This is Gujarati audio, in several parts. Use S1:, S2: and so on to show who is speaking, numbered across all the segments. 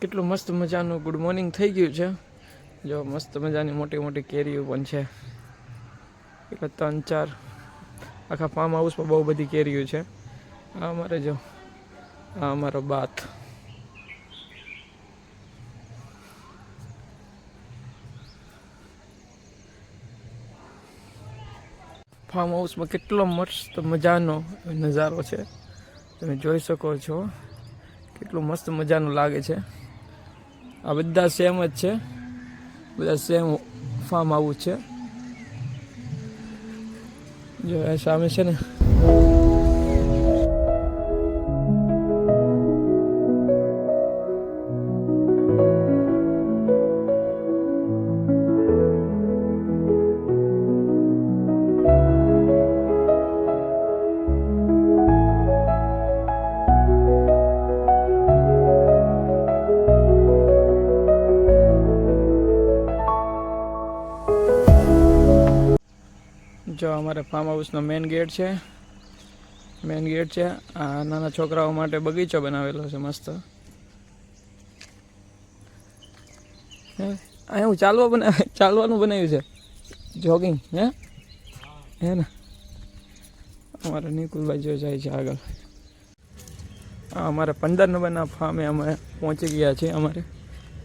S1: કેટલું મસ્ત મજાનું ગુડ મોર્નિંગ થઈ ગયું છે. જો મસ્ત મજાની મોટી મોટી કેરીઓ પણ છે. એટલે ત્રણ, ચાર આખા ફાર્મ હાઉસમાં બહુ બધી કેરીઓ છે. આ અમારે જો, આ અમારો બાથ. ફાર્મ હાઉસમાં કેટલો મસ્ત મજાનો નજારો છે. તમે જોઈ શકો છો. કેટલું મસ્ત મજાનું લાગે છે. આ બધા સેમ જ છે. બધા સેમ ફાર્મ આવું છે. જો સામે છે ને જો અમારે ફાર્મ હાઉસનો મેઇન ગેટ છે. મેઇન ગેટ છે. આ નાના છોકરાઓ માટે બગીચો બનાવેલો છે મસ્ત. અહીંયા હું ચાલવા બનાવે ચાલવાનું બનાવ્યું છે? જોગિંગ હે? હે ને? અમારે નિકુલભાઈ જો જાય છે આગળ. અમારે પંદર નંબરના ફાર્મે અમે પહોંચી ગયા છીએ અમારે.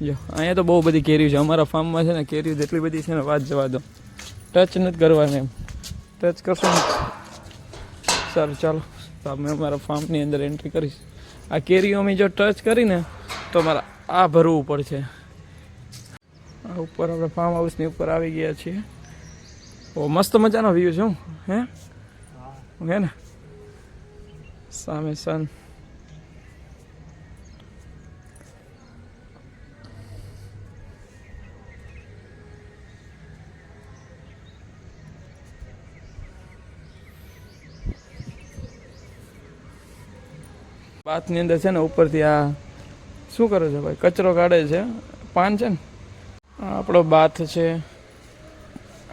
S1: જો, અહીંયા તો બહુ બધી કેરીઓ છે. અમારા ફાર્મમાં છે ને, કેરીઓ જેટલી બધી છે ને, વાત જવા દો. ટચ નથી કરવાની એમ. ટચ કરશો ને? સારું, ચાલો. તો અમે અમારા ફાર્મની અંદર એન્ટ્રી કરીશ. આ કેરીઓ અમે જો ટચ કરીને, તો અમારે આ ભરવું પડશે. આ ઉપર આપણે ફાર્મ હાઉસની ઉપર આવી ગયા છીએ. ઓ, મસ્ત મજાનો વ્યૂ છે હું, હે? હે ને? સામે સન બાથની અંદર છે ને, ઉપરથી આ શું કરે છે ભાઈ? કચરો કાઢે છે. પાન છે ને? આપણો બાથ છે.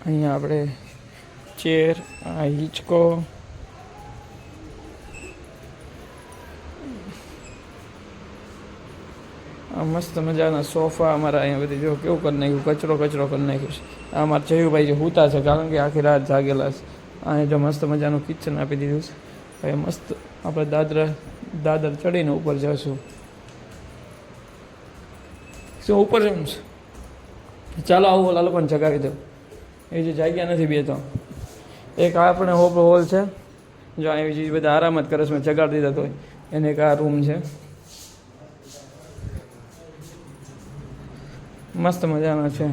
S1: અહીંયા આપણે ચેર, આ હિંચકો. મસ્ત મજાના સોફા અમારા અહીંયા બધી જો કેવું કરી નાખ્યું? કચરો કચરો કરી નાખ્યું છે. આ અમારા જયુભાઈ જે હુતા છે, કારણ કે આખી રાત જાગેલા છે. અહીંયા જો મસ્ત મજાનું કિચન આપી દીધું છે. મસ્ત આપણે દાદરા દાદર ચડીને ઉપર જશું. શું ઉપર જવું ચાલો આવું ઓલા લોકોને જગાવી દો એ જે જાગ્યા નથી બે તો. એક આપણે હોપ હોલ છે. જો અહીં જે બધા આરામ જ કરે છે, મેં જગાડી દીધા તો એને એક આ રૂમ છે. મસ્ત મજાનો છે.